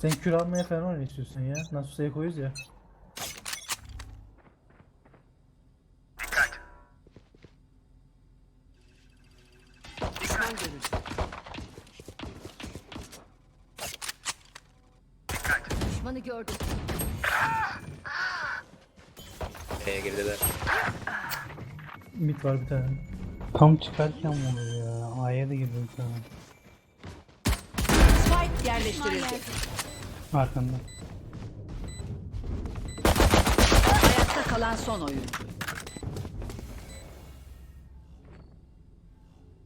Sen kür almaya falan oynuyor istiyorsun ya. Nasus'a koyuz ya. Düşmanı gördüm. B'ye girdiler. Mid var bir tane. Tam çıkarken vuruyor ya. A'ya da girdim sana. Yerleştirildi. Arkanda. Ayakta kalan son oyuncu.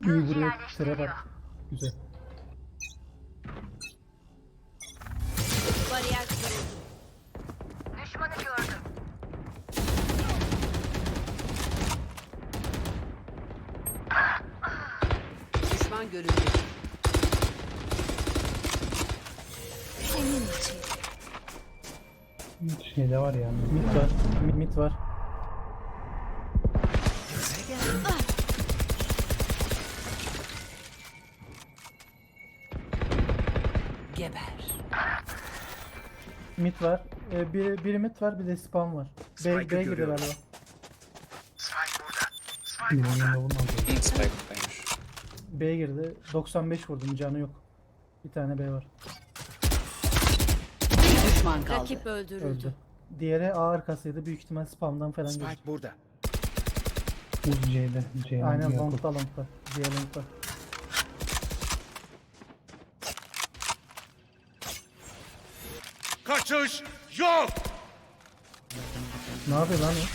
İyi buraya tere bak. Güzel. Bariyer kuruldu. Düşman görüldü. Şeyde var ya. Mid var. Mid, mid var. Geber. Mid var. Ee, biri, biri mid var bir de spam var. B, B girdi galiba. Birinin Spike buradaymış. B girdi. 95 vurdum canı yok. Bir tane B var. Bir düşman kaldı. Rakip öldürüldü. Öldü. Diğeri A arkasıydı. Büyük ihtimal spamdan falan. Spike burada. Uz C'de. C'de. Aynen longta longta. Diğer longta. Kaçış yok. Ne yapıyor lan o?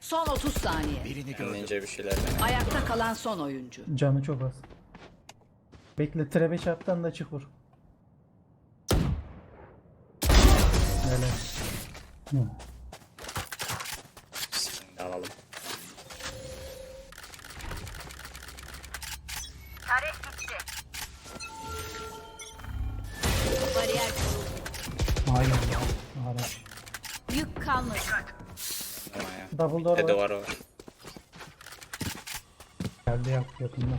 Son 30 saniye. Birini gördüm. Önleyince bir şeyler dene. Ayakta kalan son oyuncu. Canı çok az. Bekle trebe çarptan da çık vur. Öyle. Hı. De alalım. Bariyer kuruldu. Aynen ya. Araç. Yük kalmadı. Ama ya. Double door Bir de var. var. Geldi yak yakında.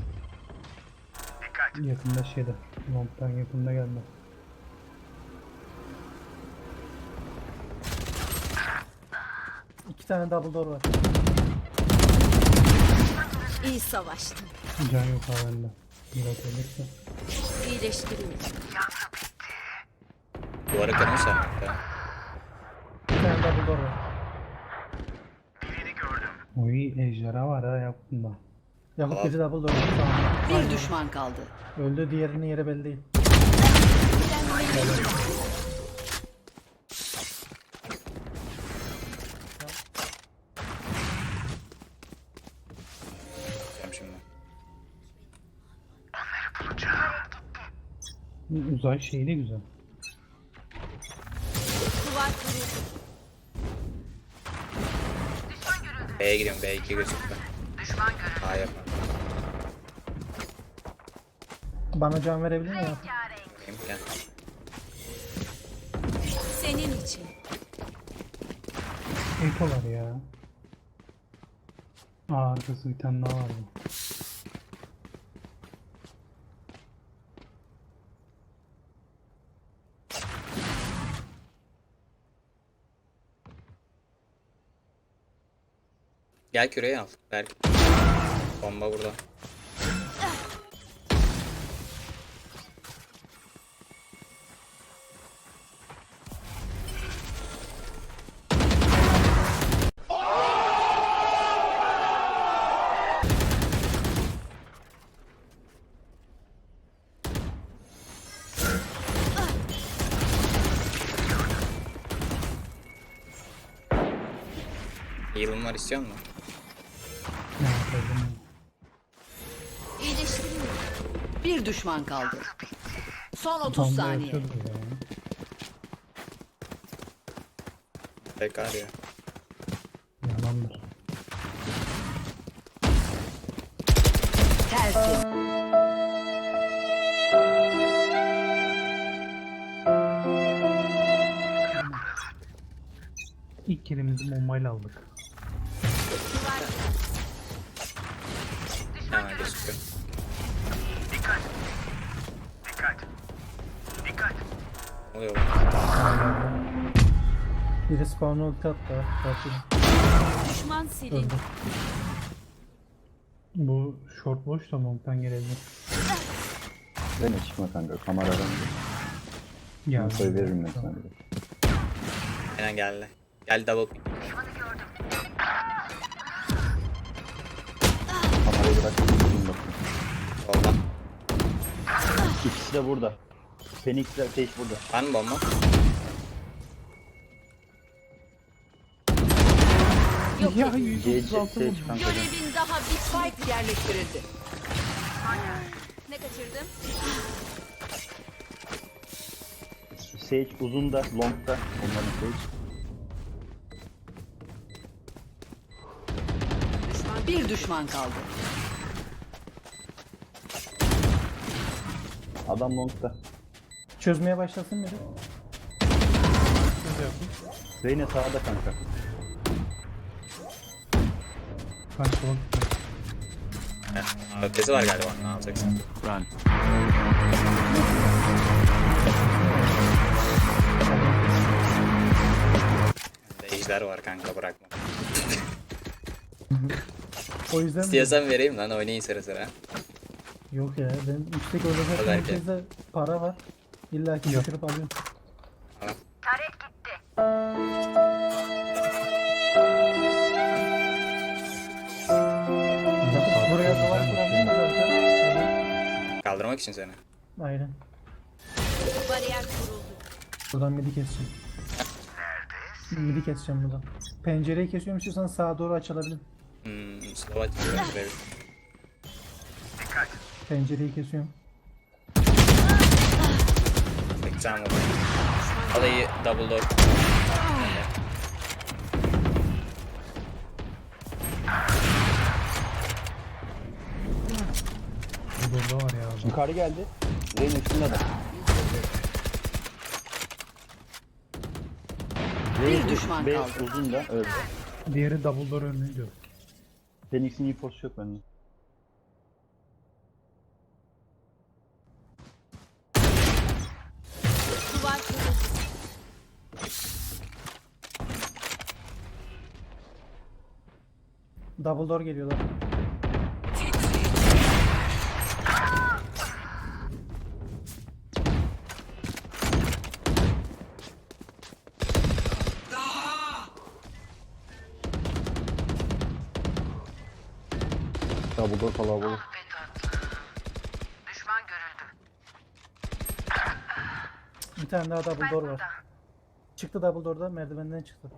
Yakında şeyde. Long'dan yakında geldi. İki tane double door var. İyi savaştın. Can yok ha bende. Biraz ölürse. İyileştiriyorum. Duvarı kırmışlar. Ya. Bir tane double door var. Oy ejderha var ha yakında. Yakup Tamam. biri double door var. Bir düşman kaldı. Öldü diğerinin yeri belli değil. Uzay şeyi de güzel. B'ye gidiyorum. B2 gözüktü. A yapma. Bana can verebilir mi ya? Gel. Senin için. Eko var ya. Aa arkası bir tane daha var. bu. Gel küreyi al. Berk. Bomba burada. Heal'ın var istiyor musun? Bir düşman kaldı. Son 30 Tam da saniye. yapıyordur ya. Tekrar ya. Yalandır. Tersi. İlk kelimizi bombayla aldık. Oluyor? Biri spawn'a ulti attı. Kaçırdım. Düşman silindi. Öldü. Bu short boş da long'tan gelebilir. Deme çıkma kanka kameradan. Ya Sayı veririm ben sana. Aynen geldi. Gel double pick. Kamerayı bırak. Solda. İkisi de burada. Phoenix Ateş burada. Mı bomba? ya GC 136 Sage vurdu. kanka. Görevin daha bitmedi. Spike yerleştirildi. Ne kaçırdım? Sage uzun da long da. Onların Sage. Bir düşman kaldı. Adam long da. Çözmeye başlasın biri. Reyna sağda kanka. Kaç long? Heh. Ötesi var galiba. Ne yapacaksın? Run. Ejder var kanka bırakma. O yüzden mi? İstiyorsan vereyim lan oynayın sıra sıra. Yok ya. Ben üstteki olacak Belki. herkeste para var. İlla ki Yok. götürüp alıyorum. Tamam. Buraya duvar kurabilir zaten. Kaldırmak için seni. Aynen. Bariyer kuruldu. Buradan midi keseceğim. Midi keseceğim buradan. Pencereyi kesiyorum istiyorsan sağa doğru açılabilir. Hmm, slow açıyorum şuraya bir. Pencereyi kesiyorum. Bekleyeceğim orada. Alayı double door. Burada var ya adam. Yukarı geldi. Reyna şunda da. Bir düşman kaldı. uzun da öldü. Diğeri double door önüydü. Phoenix'in infosu yok bende. Double door geliyorlar. Double door kalabalık. Bir tane daha double door var. Çıktı double door'da merdivenden çıktı.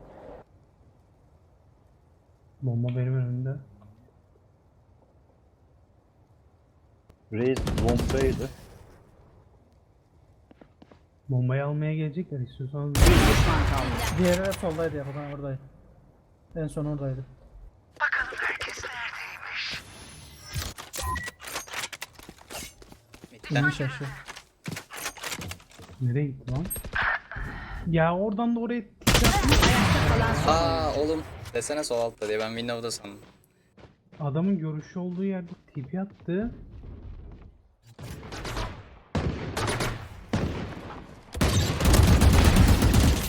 Bomba benim önümde. Raze long'daydı. Bombayı almaya gelecekler istiyorsanız. Bir düşman kaldı. Diğeri de soldaydı ya falan oradaydı. En son oradaydı. Midden. İnmiş aşağı. Nereye gitti lan? Ya oradan da oraya tik Aa oğlum. Desene sol altta diye ben window'da sandım. Adamın görüşü olduğu yerde tipi attı.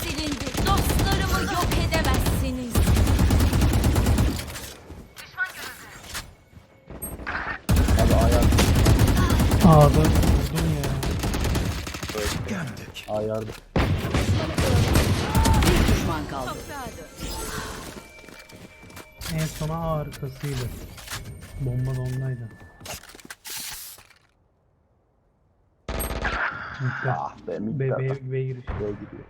Silindi. Dostlarımı yok edemezsiniz. Abi vurdum ya. Böyle. ayardı. Arkasıydı. Bomba da ondaydı. Ah be mid B, tarafı. B, B giriş. B gidiyor.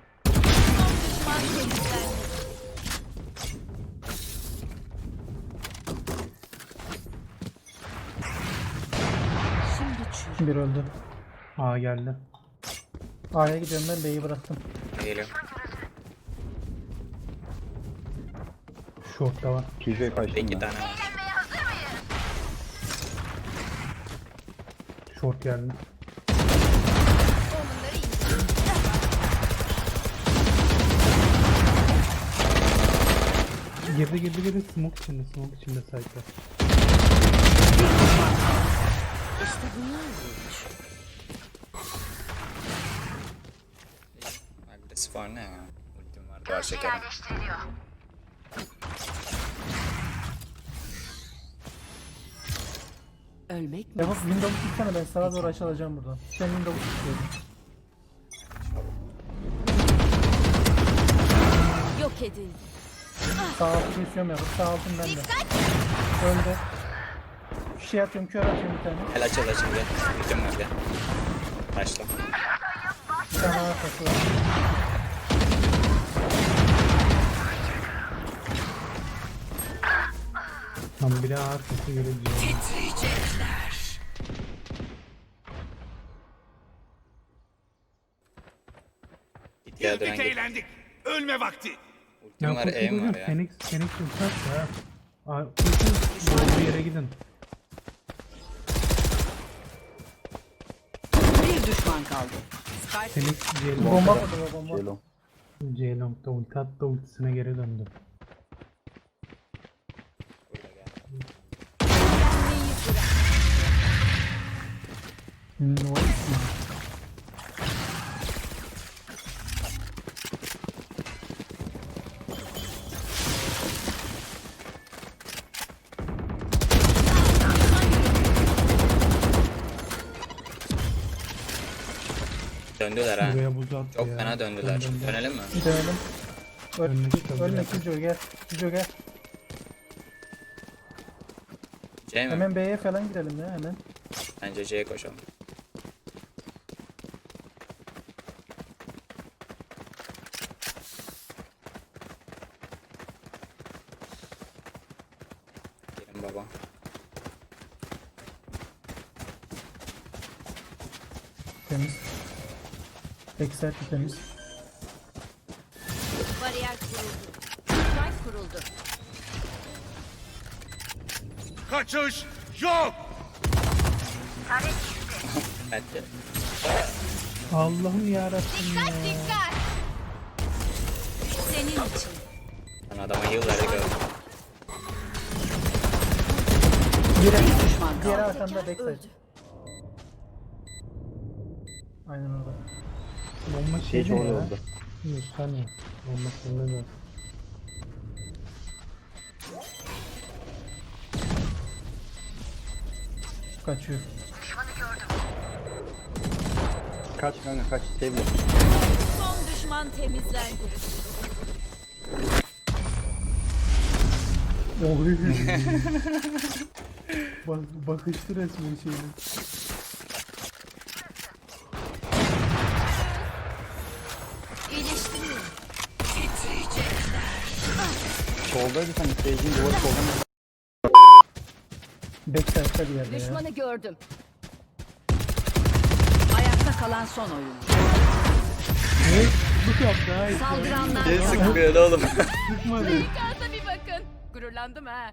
Bir öldü. A geldi. A'ya gidiyorum ben B'yi bıraktım. Geliyorum. Short'ta var. PJ kaçtım İki ben. tane var. Short geldi. Girdi girdi girdi. Smoke içinde smoke içinde site'da. var ne ya? Ultim var. Duvar çekerim. Ölmek mi? Yapıp Windows'u tutsana ben sağa doğru açılacağım buradan. Sen Windows'u tutuyorum. Yok edildi. Sağ altı kesiyorum yapıp sağ altın bende. Önde. Bir şey atıyorum kör atıyorum bir tane. Gel açıl açıl gel. Ultim var. Başla. Bir tane arkası var. Tam biri ağır sesi göreceğim. Güldük gel. eğlendik. Ölme vakti. Ultim var Kurtuluş aim var hocam, ya. Phoenix, Phoenix uçak ya. Aa, Kurtuluş doğru yere gidin. Bir düşman kaldı. Phoenix C- Bomba atladı o bomba. Celon. C-Long'da ulti attı ultisine geri döndü. Noise. Döndüler ha. Buraya buz attı Çok ya. fena döndüler. Dön, dön, dön. Dönelim mi? Dönelim. Önüne çıkalım ölme. Kijo gel. Kijo gel. C mi? Hemen B'ye falan girelim ya hemen. Bence C'ye koşalım. Backside de temiz. Bariyer kuruldu. Spike kuruldu. Kaçış yok. Hadi. Allah'ım yarabbim ya. Dikkat dikkat. Senin için. Ben adama yıl verdik öyle. Diğer kaldı. arkanda backside. Aynen orada. Bomba şeyde orada ya. oldu. Bir saniye. Bomba sende de. Kaçıyor. Kaç kanka kaç. Sevle. Son düşman temizlendi. Oy. Bak, bakıştı resmen şeyini. Soldaydı sen Sage'in duvarı soldan. Backside'da bir yerde ya. Düşmanı gördüm. Ayakta kalan son oyun. Bu yaptı ha. Saldıranlar kazandı. sıkmıyor oğlum? Çıkmadı. Kağıda bir bakın. Gururlandım ha.